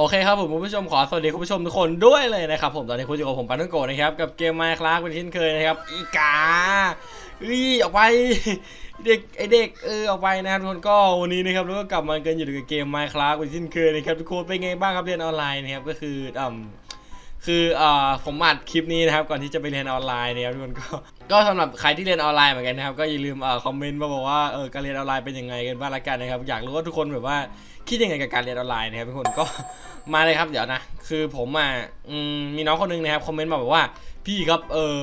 โอเคครับผมคุณผู้ชมขอสวัสดีคุณผู้ชมทุกคนด้วยเลยนะครับผมตอนนี้คุณอยู่กับผมปานุโกะนะครับกับเกมไมค์คลาสเป็นเช่นเคยนะครับอีกาเอ้ยออกไปเด็กไอเด็กเออออกไปนะครับทุกคนก็วันนี้นะครับเราก็กลับมากันอยู่กับเกมไมค์คลาสเป็นเช่นเคยนะครับทุกคนเป็นไงบ้างครับเรียนออนไลน์นะครับก็คืออ่าคืออ่าผมอัดคลิปนี้นะครับก่อนที่จะไปเรียนออนไลน์นะครับทุกคนก็ก็สำหรับใครที่เรียนออนไลน์เหมือนกันนะครับก็อย่าลืมเอ่อคอมเมนต์มาบอกว่าเออการเรียนออนไลน์เป็นยังไงกันบ้างละกันนะครับอยากรู้ว่าทุกคนแบบว่า คิดยังไงกับการเรียนออนไลน์นะครับทุกคนก็มาเลยครับเดี๋ยวนะ คือผมอะมีน้องคนหนึงนะครับคอมเมนต์มาบอกว่า พี่ครับเออ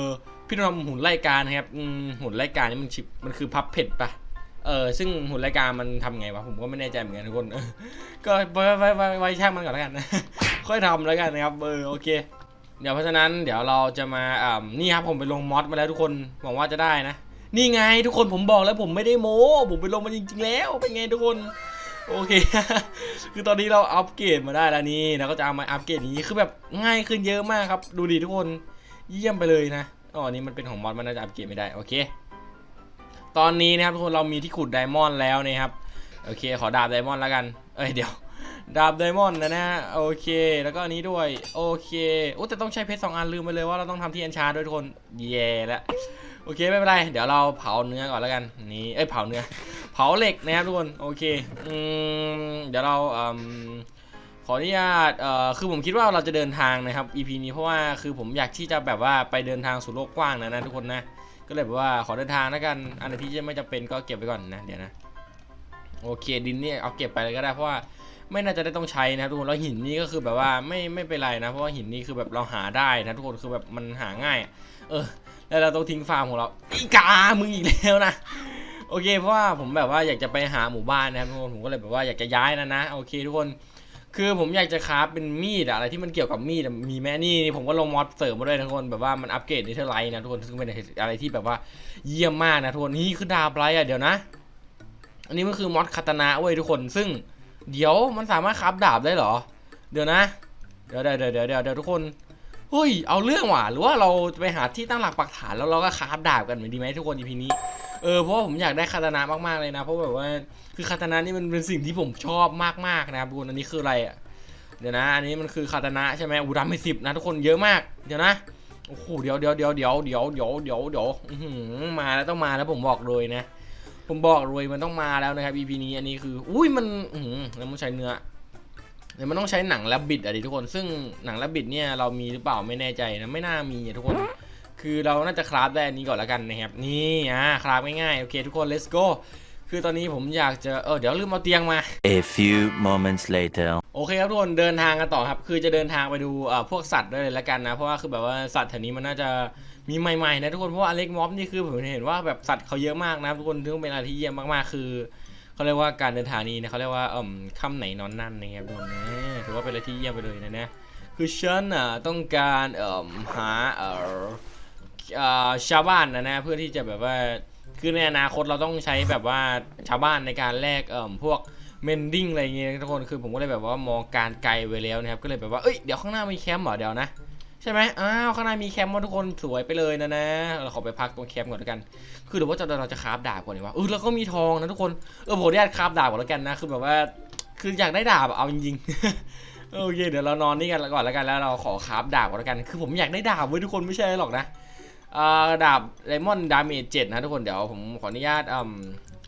พี่ทำหุ่นไล่การนะครับหุ่นไล่การนี่มันชิปมันคือพับเผ็ดปะเออซึ่งหุ่นไล่การมันทำไงวะผมก็ไม่แน่ใจเหมือนกันทุกคนก็ไว้ไว้ไว้ช่างมันก่อนแล้วกันค่อยทำแล้วกันนะครับเออโอเค เดี๋ยวเพราะฉะนั้นเดี๋ยวเราจะมาอ่านี่ครับผมไปลงมอดมาแล้วทุกคนหวังว่าจะได้นะ นี่ไงทุกคนผมบอกแล้วผมไม่ได้โม้ผมไปลงมาจริง ๆ แล้วเป็นไงทุกคน โอเค คือตอนนี้เราอัปเกรดมาได้แล้วนี่เราก็จะเอามาอัปเกรดนี้คือแบบง่ายขึ้นเยอะมากครับ ดูดิทุกคนเยี่ยมไปเลยนะอ๋อนี่มันเป็นของมอดมันน่าจะอัปเกรดไม่ได้โอเค ตอนนี้นะครับทุกคนเรามีที่ขุดไดมอนด์แล้วนะครับโอเค ขอดาบไดมอนด์แล้วกันเอ้ยเดี๋ยวดาบไดมอนด์นะนะโอเค แล้วก็อันนี้ด้วยโอเคโอ้แต่ต้องใช้เพชรสองอันลืมไปเลยว่าเราต้องทำที่อันชาด้วยทุกคนแย่แล้ว โอเคไม่เป็นไรเดี๋ยวเราเผาเนื้อก่อนแล้วกันนี่เอ้ยเผาเนื้อ เผาเหล็กนะครับทุกคนโอเคอืมเดี๋ยวเราอืมขออนุญาตเอ่อคือผมคิดว่าเราจะเดินทางนะครับ EP นี้เพราะว่าคือผมอยากที่จะแบบว่าไปเดินทางสู่โลกกว้างนะนะทุกคนนะก็เลยแบบว่าขอเดินทางแล้วกันอันไหนที่จะไม่จำเป็นก็เก็บไว้ก่อนนะเดี๋ยวนะโอเคดินเนี่ยเอาเก็บไปเลยก็ได้เพราะว่า ไม่น่าจะได้ต้องใช้นะทุกคนแล้วหินนี่ก็คือแบบว่าไม่ไม่เป็นไรนะเพราะว่าหินนี่คือแบบเราหาได้นะทุกคนคือแบบมันหาง่าย เออ แล้วเราต้องทิ้งฟาร์มของเราอีกามึงอีกแล้วนะโอเค เพราะว่าผมแบบว่าอยากจะไปหาหมู่บ้านนะครับทุกคนผมก็เลยแบบว่าอยากจะย้ายนะนะโอเคทุกคน คือผมอยากจะคราฟเป็นมีดอะไรที่มันเกี่ยวกับมีดมีแม่นี่ผมก็ลงมอดเสริมมาด้วยทุกคนแบบว่ามันอัปเกรดในเทอร์ไลท์นะทุกคนซึ่งเป็นอะไรที่แบบว่าเยี่ยมมากนะทุกคนนี่คือดาบไรอะเดี๋ยวนะ อันนี้มันคือมอดคาตนะเว้ยทุกคนซึ่ง เดี๋ยวมันสามารถคราฟดาบได้เหรอ เดี๋ยวนะ เดี๋ยวเดี๋ยวเดี๋ยวเดี๋ยวเดี๋ยวทุกคนเฮ้ยเอาเรื่องว่ะหรือว่าเราจะไปหาที่ตั้งหลักปักฐานแล้วเราก็คราฟดาบกันเหมือนดีไหมทุกคนอีพีนี้เออเพราะว่าผมอยากได้คาตานะมากๆเลยนะ เพราะแบบว่าคือคาตานะนี่มันเป็นสิ่งที่ผมชอบมากๆนะครับทุกคนอันนี้คืออะไรอะเดี๋ยวนะอันนี้มันคือคาตานะใช่ไหมอูดำไปสิบนะทุกคนเยอะมากเดี๋ยวนะโอ้โหเดี๋ยวเดี๋ยวเดี๋ยวเดี๋ยวเดี๋ยวเดี๋ยวเดี๋ยวเดี๋ยวมาแล้วต้องมาแล้วผมบอกเลยนะ ผมบอกรวยมันต้องมาแล้วนะครับ EP นี้อันนี้คือ อุ้ยมันอืมแล้วมันใช้เนื้อเดี๋ยวมันต้องใช้หนังแรบบิดอะดิทุกคน ซึ่งหนังแรบบิดเนี่ยเรามีหรือเปล่าไม่แน่ใจนะไม่น่ามีอะทุกคน คือเราน่าจะคราฟได้อันนี้ก่อนละกันนะครับ นี่อะคราฟง่ายๆโอเคทุกคน let's go คือตอนนี้ผมอยากจะ เออเดี๋ยวลืมเอาเตียงมา A few moments later. โอเคครับทุกคนเดินทางกันต่อครับ คือจะเดินทางไปดูเอ่อพวกสัตว์ด้วยเลยละกันนะ เพราะว่าคือแบบว่าสัตว์แถวนี้มันน่าจะมีใหม่ๆนะทุกคน เพราะว่าอเล็กม็อบนี่คือผมเห็นว่าแบบสัตว์เขาเยอะมากนะทุกคนถือว่าเป็นอะไรที่เยี่ยมมากๆ คือเขาเรียกว่าการเดินทางนี้นะเขาเรียกว่าเอ่มค่ำไหนนอนนั่นนะครับทุกคนนะถือว่าเป็นอะไรที่เยี่ยมไปเลยนะนะ คือฉันอะต้องการเอ่มหาเอ่ออชาวบ้านนะนะเพื่อที่จะแบบว่าคือในอนาคตเราต้องใช้แบบว่าชาวบ้านในการแลกเอ่อพวก เมนดิ้งอะไรเงี้ยทุกคนคือผมก็เลยแบบว่ามองการไกลไว้แล้วนะครับก็เลยแบบว่าเอ้ยเดี๋ยวข้างหน้ามีแคมป์เหรอเดี๋ยวนะใช่ไหมอ้าวข้างหน้ามีแคมป์ว่าทุกคนสวยไปเลยนะนะเราขอไปพักตรงแคมป์ก่อนแล้วกัน คือเดี๋ยวว่าจะเราจะคราฟดาบก่อนดีกว่าเออแล้วก็มีทองนะทุกคนเออผมได้คราฟดาบก่อนแล้วกันนะคือแบบว่าคืออยากได้ดาบเอาจริงๆโอเคเดี๋ยวเรานอนนี่กันก่อนแล้วกันแล้วเราขอคราฟดาบก่อนแล้วกันคือผมอยากได้ดาบไว้ยทุกคนไม่ใช่หรอกนะดาบไดมอนด์ดาเมจเจ็ดนะทุกคนเดี๋ยวผมขออนุญาตอืม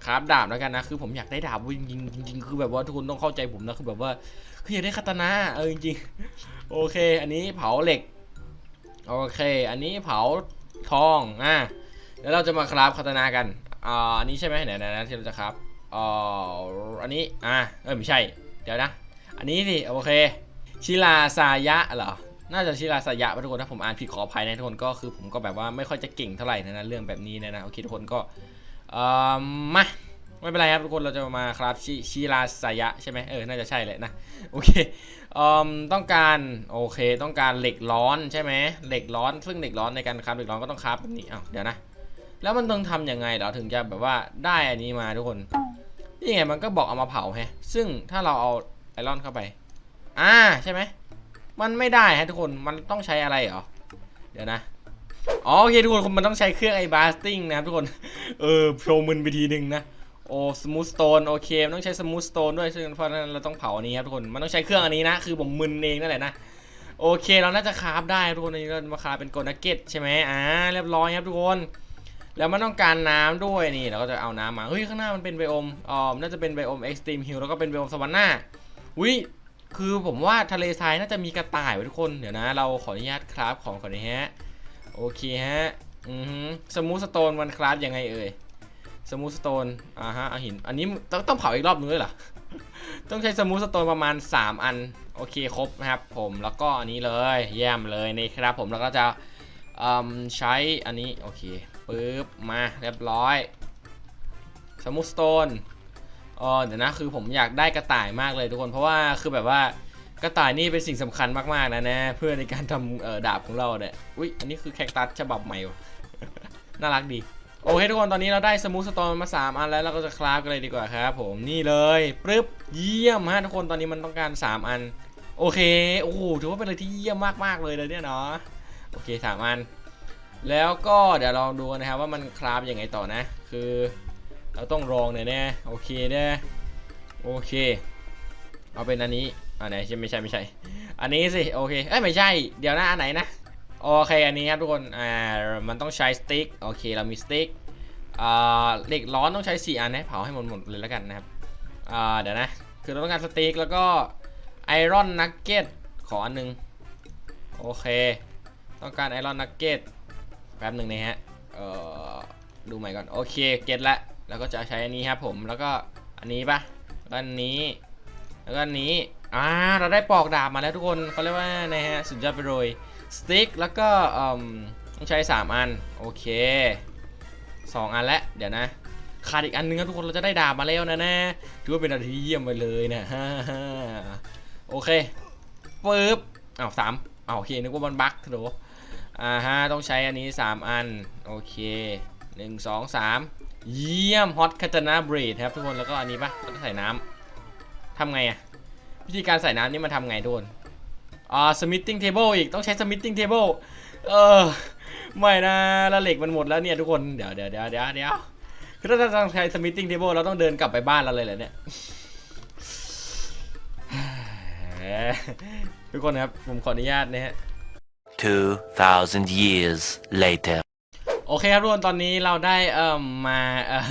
คราฟดาบแล้วกันนะคือผมอยากได้ดาบว้ยจริงจริงคือแบบว่าทุกคนต้องเข้าใจผมนะคือแบบว่าคืออยากได้คาตานะเออจริงโอเค อันนี้เผาเหล็กโอเค อันนี้เผาทองอะแล้วเราจะมาคราฟคาตานะกันอ่าอันนี้ใช่ไหมไหนๆนะที่เราจะคราฟอ่าอันนี้อะเออไม่ใช่ เดี๋ยวนะ อันนี้สิโอเคชิลาซายะเหรอน่าจะชิราสยะป่ะทุกคนถ้าผมอ่านผิดขออภัยนะทุกคนก็คือผมก็แบบว่าไม่ค่อยจะเก่งเท่าไหร่นะนะเรื่องแบบนี้นะนะโอเคทุกคนก็ เอ่อมาไม่เป็นไรครับทุกคนเราจะมาครับชิชิราสยะใช่ไหมเออ น่าจะใช่แหละนะ โอเคเอ่อต้องการโอเค ต้องการเหล็กร้อนใช่ไหมเหล็กร้อน ซึ่งเหล็กร้อนในการคราฟเหล็กร้อนก็ต้องคราฟแบบนี้อ้าวเดี๋ยวนะ แล้วมันต้องทำยังไงเรอถึงจะแบบว่าได้อันนี้มาทุกคนนี่ไงมันก็บอกเอามาเผาแฮะซึ่งถ้าเราเอาไอรอนเข้าไป อ่าใช่ไหมมันไม่ได้ฮะทุกคนมันต้องใช้อะไรเหรอเดี๋ยวนะ อ๋อโอเคทุกคนมันต้องใช้เครื่องไอ้บาสติ้งนะครับทุกคน เออโชว์มึนไปทีหนึ่งนะ โอ้สมูทสโตนโอเคมันต้องใช้สมูทสโตนด้วยซึ่งเพราะนั้นเราต้องเผาอันนี้ครับทุกคน มันต้องใช้เครื่องอันนี้นะ คือผมมึนเองนั่นแหละนะ โอเคเราน่าจะคราฟได้ทุกคนอันนี้เรามาคราฟเป็นโกลนักเก็ตใช่ไหมอ่าเรียบร้อยครับทุกคน แล้วมันต้องการน้ำด้วยนี่เราก็จะเอาน้ำมา เฮ้ยข้างหน้ามันเป็นไบโอมอ๋อน่าจะเป็นไบโอมเอ็กซ์ตรีมฮิลแล้วก็เป็นไบโอมสวรรค์หน้าอุ้ยคือผมว่าทะเลทรายน่าจะมีกระต่ายไว้ทุกคน เดี๋ยวนะ เราขออนุญาตคราฟของก่อนนะฮะ โอเคฮะ อือฮึสมูทสโตนมันคราฟยังไงเอ่ย สมูทสโตน อ่าฮะ เอาหิน อันนี้ต้องต้องเผาอีกรอบนึงด้วยเหรอ ต้องใช้สมูทสโตนประมาณ 3 อัน โอเคครบนะครับผม แล้วก็อันนี้เลยเยี่ยมเลยนี่ครับผม แล้วก็จะใช้อันนี้ โอเคปึ๊บ มาเรียบร้อย สมูทสโตนอ๋อเดี๋ยวนะ คือผมอยากได้กระต่ายมากเลยทุกคน เพราะว่าคือแบบว่า กระต่ายนี่เป็นสิ่งสำคัญมากๆนะนะ เพื่อในการทำดาบของเราเนี่ยอุ้ยอันนี้คือแคคตัสฉบับใหม่วะน่ารักดี โอเคทุกคนตอนนี้เราได้สมูทสโตนมา 3 อันแล้วเราก็จะคราฟกันเลยดีกว่าครับผมนี่เลยปึ๊บเยี่ยมฮะทุกคนตอนนี้มันต้องการ 3 อัน โอเคโอ้โหถือว่าเป็นอะไรที่เยี่ยมมากๆเลยเลยเนี่ยเนาะโอเค3อัน แล้วก็เดี๋ยวลองดูนะครับว่ามันคราฟยังไงต่อนะ คือเราต้องลองหน่อยแน่โอเคเด้อโอเค เอาเป็นอันนี้ อันไหนใช่ไม่ใช่ไม่ใช่ อันนี้สิโอเคเอ้ยไม่ใช่ เดี๋ยวนะอันไหนนะโอเคอันนี้ครับทุกคนอ่ามันต้องใช้สติ๊กโอเคเรามีสติ๊กอ่าเหล็กร้อนต้องใช้4อันนะเผาให้หมดหมดเลยแล้วกันนะครับอ่าเดี๋ยวนะคือเราต้องการสติ๊กแล้วก็ไอรอนนักเก็ตขออันหนึงโอเค ต้องการไอรอนนักเก็ตแป๊บหนึ่งนะฮะเอ่อดูใหม่ก่อนโอเคเก็ตละแล้วก็จะใช้อันนี้ครับผมแล้วก็อันนี้ปะแล้วก็อันนี้ แล้วก็อันนี้ อ่าเราได้ปอกดาบมาแล้วทุกคนเขาเรียกว่านะฮะสุดยอดไปเลยสติ๊กแล้วก็เอิ่มต้องใช้ 3 อัน โอเค 2 อันแล้วเดี๋ยวนะขาดอีกอันนึงครับทุกคนเราจะได้ดาบมาแล้วนะนะถือว่าเป็นอะไรที่เยี่ยมไปเลยนะฮ่าฮ่าโอเคปึ๊บอ้าวสามอ้าวโอเคนึกว่ามันบั๊กโถอ่าฮะต้องใช้อันนี้ 3 อัน โอเค 1 2 3 เยี่ยมฮอตคาตานาเบรดครับทุกคนแล้วก็อันนี้ปะก็ใส่น้ำทำไงอะ วิธีการใส่น้ำนี่มันทำไงทุกคนอ่า smithing table อีกต้องใช้ smithing table เออไม่นะแล้วเหล็กมันหมดแล้วเนี่ยทุกคนเดี๋ยวเดี๋ยวเดี๋ยวเดี๋ยวเดี๋ยวคือถ้าเราต้องใช้ smithing table เราต้องเดินกลับไปบ้านเราเลยเหรอเนี่ยทุกคนครับผมขออนุญาตนะฮะ2,000 years later. โอเคครับทุกคนตอนนี้เราได้เอ่อมาเอ่อ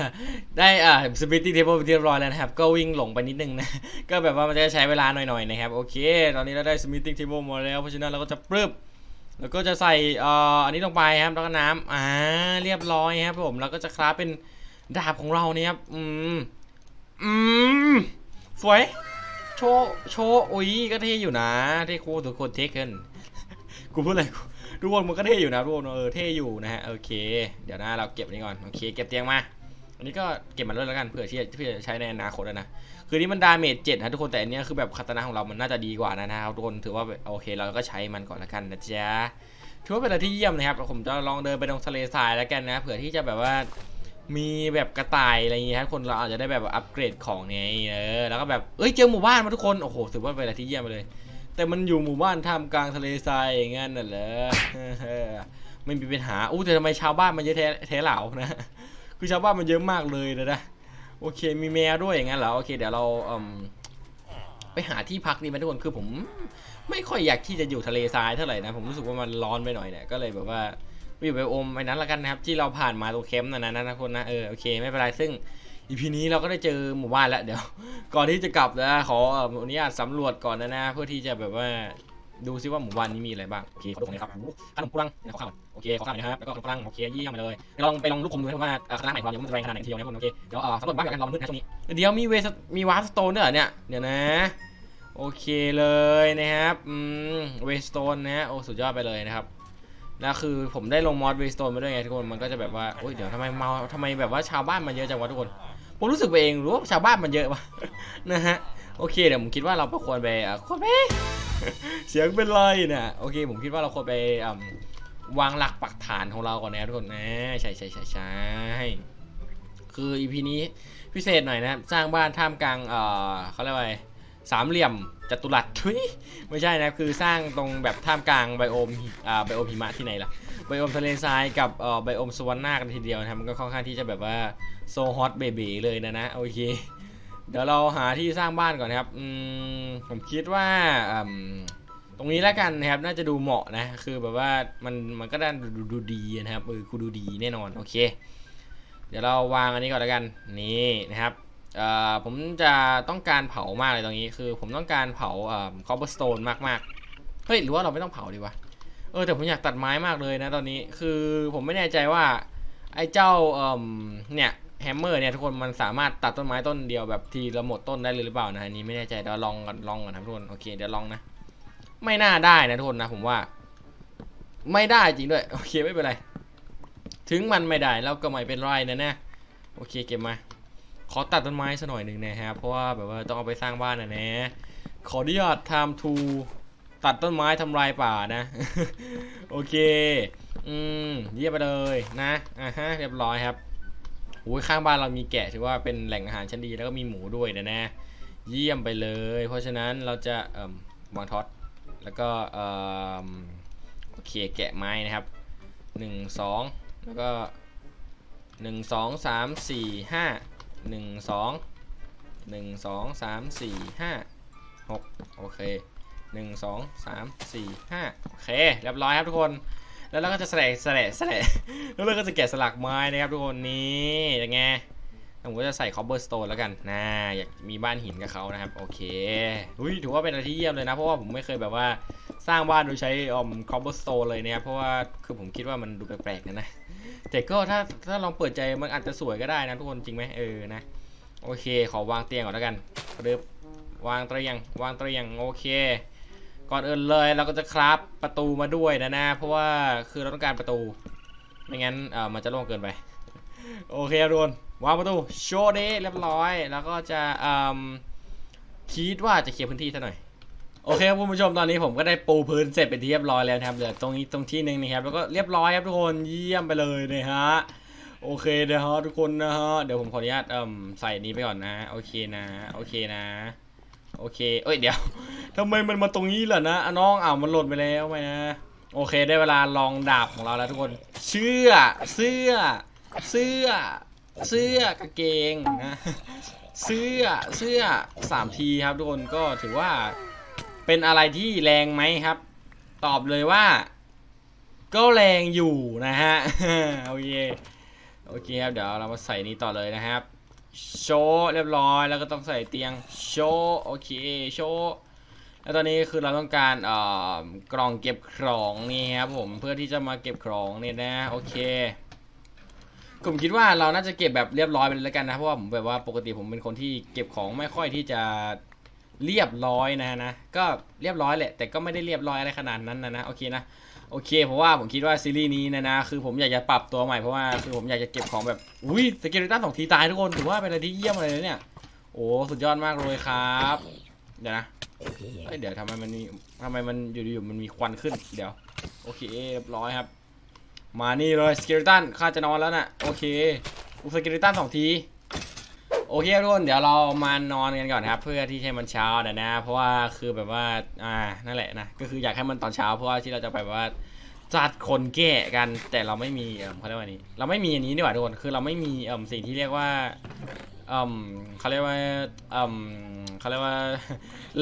ได้เอ่อ splitting table เป็นที่เรียบร้อยแล้วนะครับ ก็วิ่งหลงไปนิดนึงนะ ก็แบบว่ามันจะใช้เวลาหน่อยๆนะครับ โอเค ตอนนี้เราได้ splitting table มาแล้ว เพราะฉะนั้นเราก็จะปรึบแล้วก็จะใส่เอ่ออันนี้ลงไปครับแล้วก็น้ำอ่าเรียบร้อยครับผมแล้วก็จะคราฟเป็นดาบของเราเนี่ยครับอืมอืมสวยโชว์โชว์อุ้ยก็เท่อยู่นะเท่คูทุกคนเท่เกินกูพูดอะไรกู ทุกคนมันก็เท่อยู่นะทุกคนเออเท่อยู่นะฮะโอเค เดี๋ยวนะเราเก็บอันนี้ก่อนโอเคเก็บเตียงมาอันนี้ก็เก็บมันด้วยแล้วกันเผื่อที่จะเพื่อใช้ในอนาคตนะ คือนี่มันดาเมจเจ็ดนะทุกคนแต่อันนี้คือแบบคาตานะของเรามันน่าจะดีกว่านะนะครับทุกคนถือว่าโอเคเราก็ใช้มันก่อนแล้วกันนะจ๊ะถือว่าเป็นอะไรที่เยี่ยมนะครับผมจะลองเดินไปตรงทะเลทรายแล้วกันนะเผื่อที่จะแบบว่ามีแบบกระต่ายอะไรอย่างเงี้ยครับคนเราอาจจะได้แบบอัปเกรดของไงเออแล้วก็แบบเอ้ยเจอหมู่บ้านมาทุกคนโอ้โหถือว่าเป็นอะไรที่เยี่ยมไปเลย แต่มันอยู่หมู่บ้านท่ามกลางทะเลทรายอย่างงั้นน่ะเหรอไม่มีปัญหาอู้แต่ทำไมชาวบ้านมันเยอะแท้แท้เหล่านะ คือชาวบ้านมันเยอะมากเลยนะนะโอเคมีแมวด้วยอย่างงั้นเหรอโอเคเดี๋ยวเราเไปหาที่พักดีไหมทุกคนคือผมไม่ค่อยอยากที่จะอยู่ทะเลทรายเท่าไหร่นะผมรู้สึกว่ามันร้อนไปหน่อยเนี่ยก็เลยแบบว่าไปอยู่ไปอมไอ้นั้นละกันนะครับ ที่เราผ่านมาตรงแคมป์นั่นนะนะคนนะเออโอเคไม่เป็นไรซึ่ง อีพีนี้เราก็ได้เจอหมู่บ้านแล้วเดี๋ยว ก่อนที่จะกลับนะขออนุญาตสำรวจก่อนนะนะ เพื่อที่จะแบบว่าดูซิว่าหมู่บ้านนี้มีอะไรบ้างโอเคขอดูของเลยครับขนมปังนะครับข้าวโอเคขอข้าวหน่อยนะครับแล้วก็ขนมปังโอเคเยี่ยมเลยเดี๋ยวลองไปลองลูกคมดูนะครับว่าคณะใหม่ของเราเนี่ยมันจะแรงขนาดไหนทีเดียวนะคุณโอเคเดี๋ยวเออสำรวจบ้านกันเรามืดนะช่วงนี้เดี๋ยวมีเวสมีวาร์สโตนเด้วยเหรอเนี่ยเดี๋ยวนะ โอเคเลยนะครับอืมเวสโตนนะฮะโอ้สุดยอดไปเลยนะครับแล้วคือผมได้ลงมอดเวสโตนมาด้วยไงทุกคนมันก็จะแบบว่าโอ้ยเดี๋ยวทำไมเมาทำไมแบบว่าชาวบ้านมันเยอะจังวะทุกคน ผมรู้สึกไปเองหรือว่าชาวบ้านมันเยอะวะนะฮะโอเคเดี๋ยวผมคิดว่าเราควรไปควรไปเสียงเป็นไรนะโอเคผมคิดว่าเราควรไปวางหลักปักฐานของเราก่อนนะทุกคนนะใช่ใช่ใช่ใช่คืออีพีนี้พิเศษหน่อยนะครับสร้างบ้านท่ามกลางเอ่อเขาเรียกว่า สามเหลี่ยมจัตุรัสทุยไม่ใช่นะคือสร้างตรงแบบท่ามกลางไบโอมอ่าไบโอมหิมะที่ไหนล่ะไบโอมทะเลทรายกับเอ่อไบโอมสวรรค์นากันทีเดียวนะครับมันก็ค่อนข้างที่จะแบบว่าโซฮอตเบบีเลยนะนะโอเคเดี๋ยวเราหาที่สร้างบ้านก่อนนะครับอืมผมคิดว่าอืมตรงนี้แล้วกันนะครับน่าจะดูเหมาะนะคือแบบว่ามันมันก็ด้านดูดูดูดีนะครับเออคูดูดีแน่นอนโอเค เดี๋ยวเราวางอันนี้ก่อนแล้วกันนี่นะครับ ผมจะต้องการเผามากเลยตรงนี้คือ ผมต้องการเผาคอปเปอร์สโตนมากๆเฮ้ยหรือว่าเราไม่ต้องเผาดีวะเออแต่ผมอยากตัดไม้มากเลยนะตอนนี้คือผมไม่แน่ใจว่า ไอ้เจ้าเเนี่ยแฮมเมอร์เนี่ยทุกคนมันสามารถตัดต้นไม้ต้นเดียวแบบทีละหมดต้นได้เลยหรือเปล่านะอันนี้ไม่แน่ใจเดี๋ยวลองก่อนลองก่อนนะทุกคนโอเคเดี๋ยวลองนะ ไม่น่าได้นะทุกคนนะผมว่า ไม่ได้จริงด้วยโอเคไม่เป็นไร ถึงมันไม่ได้เราก็ไม่เป็นไรนะนะโอเคเก็บมา ขอตัดต้นไม้สักหน่อยหนึ่งนะครับเพราะว่าแบบว่าต้องเอาไปสร้างบ้านนะนะขออนุญาต time to ตัดต้นไม้ทำลายป่านะ โอเค อืมเยี่ยมไปเลยนะอะฮะเรียบร้อยครับโอ้ยข้างบ้านเรามีแกะถือว่าเป็นแหล่งอาหารชั้นดีแล้วก็มีหมูด้วยนะนะเยี่ยมไปเลย เพราะฉะนั้นเราจะเอ่มวางท็อตแล้วก็เอ่มโอเคแกะไม้นะครับหนึ่งสองแล้วก็หนึ่งสองสามสี่ห้า หนึ่งสองหนึ่งสองสามสี่ห้าหกโอเคหนึ่งสองสามสี่ห้าโอเคเรียบร้อยครับทุกคนแล้วเราก็จะแสลกแสลกแสลกแล้วเราก็จะแกะสลักไม้นะครับทุกคนนี่ยังไงผมก็จะใส่คอ b เ e อร์สโตนแล้วกันนะอยากมีบ้านหินกับเขานะครับโอเคอุ้ยถือว่าเป็นอะไรที่เยี่ยมเลยนะ เพราะว่าผมไม่เคยแบบว่าสร้างบ้านโดยใช้อมคอ b เ e อร์สโตนเลยนะครับเพราะว่าคือผมคิดว่ามันดูแปลกๆนะนะ แต่ก็ถ้าถ้าลองเปิดใจมันอาจจะสวยก็ได้นะทุกคนจริงไหมเออนะโอเค ขอวางเตียงก่อนแล้วกันเรียบวางเตียงวางเตียงโอเค ก่อนอื่นเลยเราก็จะคราฟประตูมาด้วยนะนะ เพราะว่าคือเราต้องการประตู ไม่งั้นเออมันจะโล่งเกินไป โอเคทุกคนวางประตูโชว์เดเรียบร้อย แล้วก็จะอืมคิดว่าจะเคลียร์พื้นที่ซะหน่อย โอเคครับคุณผู้ชมตอนนี้ผมก็ได้ปูพื้นเสร็จเป็นที่เรียบร้อยแล้วนะครับเหลือตรงนี้ตรงที่หนึ่งนะครับแล้วก็เรียบร้อยครับทุกคนเยี่ยมไปเลยนะฮะโอเคนะฮะทุกคนนะฮะเดี๋ยวผมขออนุญาตเอ่มใส่นี้ไปก่อนนะโอเคนะโอเคนะ โอเคเอ้ยเดี๋ยวทำไมมันมาตรงนี้ล่ะนะอะน้องอ้าวมันหล่นไปแล้วไหมนะโอเคได้เวลาลองดาบของเราแล้วทุกคนเสื้อเสื้อ เสื้อ เสื้อกางเกงนะเสื้อเสื้อสามทีครับทุกคนก็ถือว่า เป็นอะไรที่แรงไหมครับ ตอบเลยว่า ก็แรงอยู่นะฮะโอเคโอเคครับเดี๋ยวเรามาใส่นี้ต่อเลยนะครับโชว์เรียบร้อยแล้วก็ต้องใส่เตียงโชว์โอเคโชว์แล้วตอนนี้คือเราต้องการเอ่อกล่องเก็บของนี่ครับผมเพื่อที่จะมาเก็บของเนี่ยนะโอเคผมคิดว่าเราน่าจะเก็บแบบเรียบร้อยไปเลยแล้วกันนะเพราะว่าผมแบบว่าปกติผมเป็นคนที่เก็บของไม่ค่อยที่จะ เรียบร้อยนะนะ ก็เรียบร้อยแหละ แต่ก็ไม่ได้เรียบร้อยอะไรขนาดนั้นนะนะ โอเคนะ โอเค เพราะว่าผมคิดว่าซีรีส์นี้นะนะ คือผมอยากจะปรับตัวใหม่เพราะว่าคือผมอยากจะเก็บของแบบ อุ้ยสเกลิตันสองทีตายทุกคน ถือว่าเป็นอะไรที่เยี่ยมเลยนะเนี่ย โอ้ สุดยอดมากเลยครับ เดี๋ยวนะเเดี๋ยวทำไมมันมีทำไมมันอยู่ๆมันมีควันขึ้น เดี๋ยว โอเค เรียบร้อยครับ มานี่เลยสเกลิตันข้าจะนอนแล้วน่ะ โอเคอุสเกลิตันสองที โอเคทุกคนเดี๋ยวเรามานอนกันก่อนครับ เพื่อที่ให้มันเช้านะนะ เพราะว่าคือแบบว่าอ่านั่นแหละนะก็คืออยากให้มันตอนเช้า เพราะว่าที่เราจะไปแบบว่าจัดคนแก่กันแต่เราไม่มีเอ่อเขาเรียกว่านี้ เราไม่มีอันนี้ดีกว่าทุกคนคือเราไม่มีเอ่อสิ่งที่เรียกว่าเอ่อเขาเรียกว่าเอ่อเขาเรียกว่า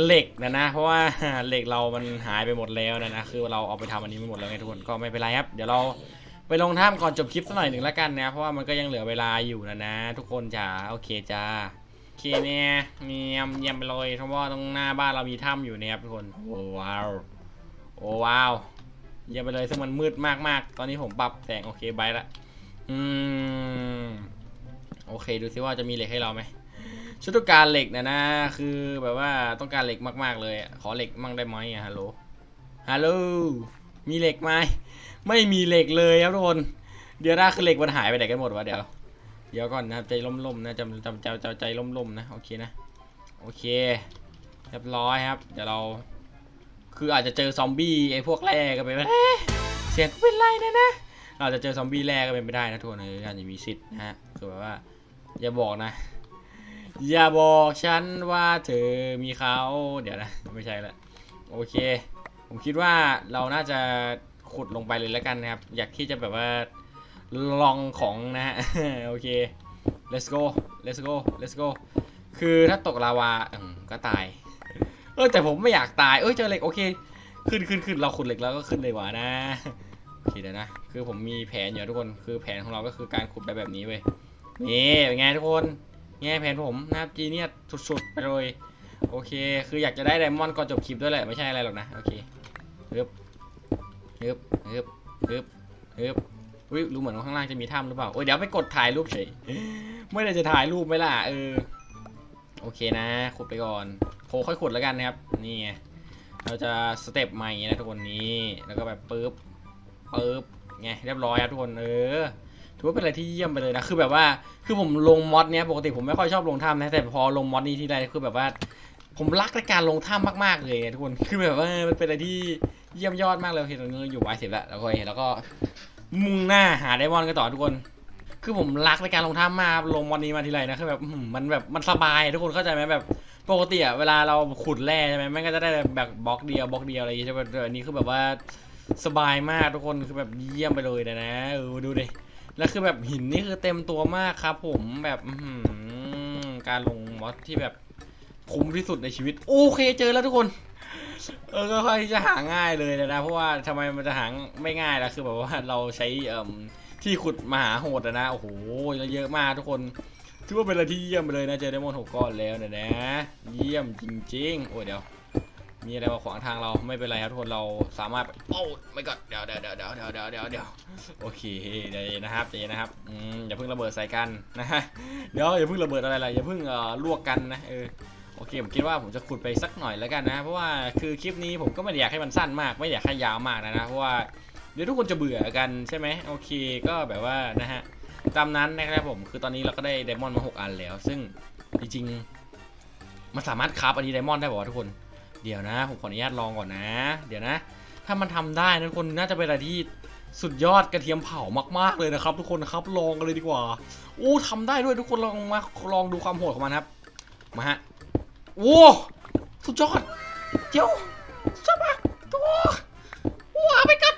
เหล็กนะนะ เพราะว่าเหล็กเรามันหายไปหมดแล้วนะนะคือเราเอาไปทำอันนี้ไปหมดแล้วไงทุกคนก็ไม่เป็นไรครับ เดี๋ยวเรา ไปลงท่ามก่อนจบคลิปสักหน่อยหนึ่งแล้วกันนะ เพราะว่ามันก็ยังเหลือเวลาอยู่นะนะ ทุกคนจ้าโอเคจ้าโอเคเนี่ยเนียมเยี่ยมไปเลยเพราะว่าตรงหน้าบ้านเรามีถ้ำอยู่เนี่ยครับทุกคนโอ้ว้าวโอ้ว้าวเยี่ยมไปเลยซึ่งมันมืดมากๆ ตอนนี้ผมปรับแสงโอเคบายละอืมโอเคดูซิว่าจะมีเหล็กให้เราไหมชุดต้องการเหล็กนะนะคือแบบว่าต้องการเหล็กมากๆเลย ขอเหล็กมั่งได้ไหมอะฮัลโหลฮัลโหลมีเหล็กไหม ไม่มีเหล็กเลยครับทุกคน เดี๋ยวนะคือเหล็กมันหายไปไหนกันหมดวะเดี๋ยว เดี๋ยวก่อนนะครับใจล่มๆนะจำจำจำจำใจล่มๆนะโอเคนะ โอเค เรียบร้อยครับ เดี๋ยวเรา คืออาจจะเจอซอมบี้ไอ้พวกแรกก็ไปนไปได้เสียงก็เป็นไรนะนะเราจะเจอซอมบี้แรกก็เป็นไปได้นะทุกคนอออาจจะมีสิทธิ์นะฮะคือแบบว่า อย่าบอกนะ อย่าบอกฉันว่าเธอมีเขาเดี๋ยวนะ ไม่ใช่ละโอเค ผมคิดว่าเราน่าจะ ขุดลงไปเลยแล้วกันนะครับ อยากที่จะแบบว่าลองของนะฮะโอเค let's go let's go let's go คือถ้าตกลาวาก็ตาย เออแต่ผมไม่อยากตาย เอ้ยเจอเหล็กโอเค ขึ้นขึ้นขึ้นเราขุดเหล็กแล้วก็ขึ้นเลยว่ะนะโอเคเดี๋ยวนะ คือผมมีแผนอยู่ทุกคน คือแผนของเราก็คือการขุดไปแบบนี้เว้ย นี่เป็นไงทุกคนไงแผนผมนะครับจีเนียสุดๆไปเลย โอเค คืออยากจะได้ไดมอนด์ก่อนจบคลิปด้วยแหละ ไม่ใช่อะไรหรอกนะ โอเคฮึบ ฮึบฮึบฮึบฮึบอุ้ยรู้เหมือนว่าข้างล่างจะมีถ้ำหรือเปล่า โอ้ยเดี๋ยวไปกดถ่ายรูปเฉยไม่ได้จะถ่ายรูปไหมล่ะ เออ โอเคนะ ขุดไปก่อนโคค่อยขุดแล้วกันนะครับ นี่ไง เราจะสเต็ปใหม่นะทุกคนนี้ แล้วก็แบบปึ๊บ ปึ๊บ ไงเรียบร้อยครับทุกคน เออ ถือว่าเป็นอะไรที่เยี่ยมไปเลยนะ คือแบบว่า คือผมลงมอดเนี้ยปกติผมไม่ค่อยชอบลงถ้ำนะ แต่พอลงมอดนี้ทีไรคือแบบว่า ผมรักในการลงถ้ำมากๆเลยทุกคน คือแบบว่ามันเป็นอะไรที่ เยี่ยมยอดมากเลยเคตอนนี้เราอยู่วายสิบแล้วแล้วก็แล้วก็มุ่งหน้าหาไดมอนกันต่อทุกคน คือผมรักในการลงถ้ำมากลงมอดนี้มาทีไรนะคือแบบมันแบบมันสบายทุกคนเข้าใจไหมแบบปกติอะเวลาเราขุดแร่ใช่ไหมม่งก็จะได้แบบบล็อกเดียวบล็อกเดียวอะไรอย่างเงี้ยใช่ไหมแต่อันนี้คือแบบว่าสบายมากทุกคนคือแบบเยี่ยมไปเลยนะนะเออดูดิแล้วคือแบบหินนี่คือเต็มตัวมากครับ ผมแบบการลงมอสที่แบบคุ้มที่สุดในชีวิต โอเคเจอแล้วทุกคน เออก็ค่อยที่จะหาง่ายเลยนะเพราะว่าทำไมมันจะหาไม่ง่ายล่ะคือแบบว่าเราใช้ที่ขุดมหาโหดอะนะโอ้โหเยอะมากทุกคนถือว่าเป็นอะไรที่เยี่ยมไปเลยนะเจอไดมอนด์หกก้อนแล้วเนี่ยนะ เยี่ยมจริงๆ โอ้ยเดี๋ยว มีอะไรมาขวางทางเราไม่เป็นไรครับทุกคนเราสามารถโอ้ไม่ก่อนเดี๋ยวเดี๋ยวเดี๋ยวเดี๋ยวเดี๋ยวเดี๋ยวเดี๋ยวเดี๋ยวโอเคเดี๋ยวนะครับเดี๋ยวนะครับอืมอย่าเพิ่งระเบิดใส่กันนะฮะเดี๋ยวอย่าเพิ่งระเบิดอะไรเลยอย่าเพิ่งเอ่อลวกกันนะเออ โอเคผมคิดว่าผมจะขุดไปสักหน่อยแล้วกันนะ เพราะว่าคือคลิปนี้ผมก็ไม่ได้อยากให้มันสั้นมาก ไม่อยากให้ยาวมากนะนะเพราะว่าเดี๋ยวทุกคนจะเบื่อกันใช่ไหมโอเคก็แบบว่านะฮะตามนั้นนะครับผมคือตอนนี้เราก็ได้ไดมอนด์มาหกอันแล้ว ซึ่งจริงๆมันสามารถคราฟอันนี้ไดมอนด์ได้บอกว่าวทุกคนเดี๋ยวนะผมขออนุญาตลองก่อนนะ เดี๋ยวนะ ถ้ามันทำได้นะทุกคนน่าจะเป็นอะไรที่สุดยอดกระเทียมเผามากๆเลยนะครับ ทุกคนครับลองกันเลยดีกว่าโอ้ทำได้ด้วยทุกคนลองมาลองดูความโหดของมันครับมาฮะ โอ้สุดยอดเจ้าสุดมากตัวว้าวไปกัด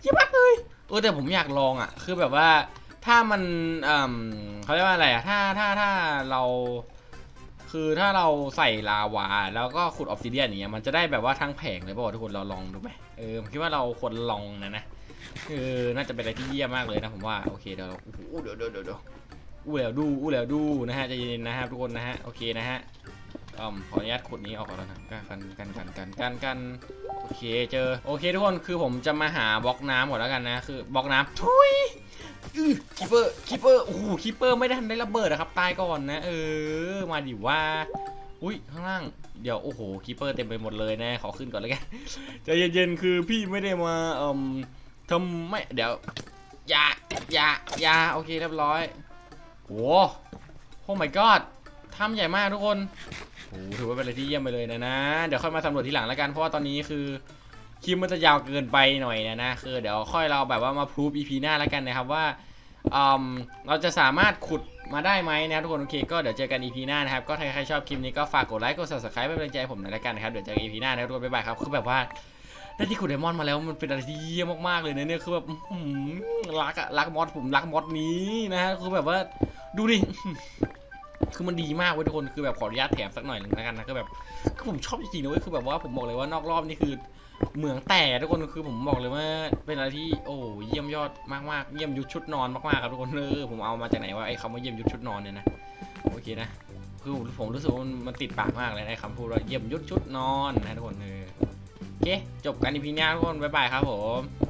เยี่ยมมากเลยเออแต่ผมอยากลองอะ คือแบบว่าถ้ามันเอ่มเขาเรียกว่าอะไรอะถ้าถ้าถ้าเรา คือถ้าเราใส่ลาวา แล้วก็ขุดออฟซิเดียนอย่างเงี้ยมันจะได้แบบว่าทั้งแผงเลยป่าวทุกคนเราลองดูไหมเออผมคิดว่าเราควรลองนะนะเออน่าจะเป็นอะไรที่เยี่ยมมากเลยนะผมว่าโอเคเดี๋ยวเราโอ้เดี๋ยวเดี๋ยวเดี๋ยวเดี๋ยวอู้แล้วดูอู้แล้วดูนะฮะใจเย็นๆนะครับทุกคนนะฮะโอเคนะฮะ อืมขออนุญาตขุดนี้ออกก่อนแล้วนะกันกันกันกันกันกันโอเคเจอโอเคทุกคนคือผมจะมาหาบล็อกน้ำก่อนแล้วกันนะคือบล็อกน้ำทุยคิปเปอร์คิปเปอร์โอ้โหคิปเปอร์ไม่ได้ทันได้ระเบิดนะครับตายก่อนนะเออมาดิว่าอุ้ยข้างล่างเดี๋ยวโอ้โหคิปเปอร์เต็มไปหมดเลยนะขอขึ้นก่อนเลยกันใจเย็นๆคือพี่ไม่ได้มาเอ่มทำไม่เดี๋ยวอย่าอย่าอย่าโอเคเรียบร้อยโอ้โอ้ my god ถ้ำใหญ่มากทุกคนโอ้โหถือว่าเป็นอะไรที่เยี่ยมไปเลยนะนะ เดี๋ยวค่อยมาสำรวจทีหลังแล้วกัน เพราะว่าตอนนี้คือคลิปมันจะยาวเกินไปหน่อยนะนะ คือเดี๋ยวค่อยเราแบบว่ามาพูฟ EP หน้าแล้วกันนะครับว่าอืมเราจะสามารถขุดมาได้ไหมนะครับทุกคน โอเค ก็เดี๋ยวเจอกัน EP หน้านะครับ ก็ถ้าใครชอบคลิปนี้ก็ฝากกดไลค์ กด subscribe เป็นกำลังใจผมหน่อยละกันนะครับ เดี๋ยวเจอกัน EP หน้านะครับทุกคนบ๊ายบายครับ คือแบบว่าได้ที่ขุดไดมอนด์มาแล้วมันเป็นอะไรที่เยี่ยมมากๆเลยนะเนี่ย คือแบบอื้อหือรักอะรักมอดผมรักมอดนี้นะฮะคือแบบว่าดูดิ คือมันดีมากเว้ยทุกคนคือแบบขออนุญาตแถมสักหน่อยหนึงแล้วกันนะคือแบบคือผมชอบจริงๆนะเว้ยคือแบบว่าผมบอกเลยว่านอกรอบนี่คือเหมืองแต่ทุกคนคือผมบอกเลยว่าเป็นอะไรที่โอ้เยี่ยมยอดมากๆเยี่ยมยุทธชุดนอนมากๆครับทุกคนเออผมเอามาจากไหนว่าไอ้คำว่าเยี่ยมยุทธชุดนอนเนี่ยนะโอเคนะคือผมรู้สึกว่ามันติดปากมากเลยไอ้คำพูดว่าเยี่ยมยุทธชุดนอนนะทุกคนเออโอเคจบกันอีพีหน้าทุกคนบ๊ายบายครับผม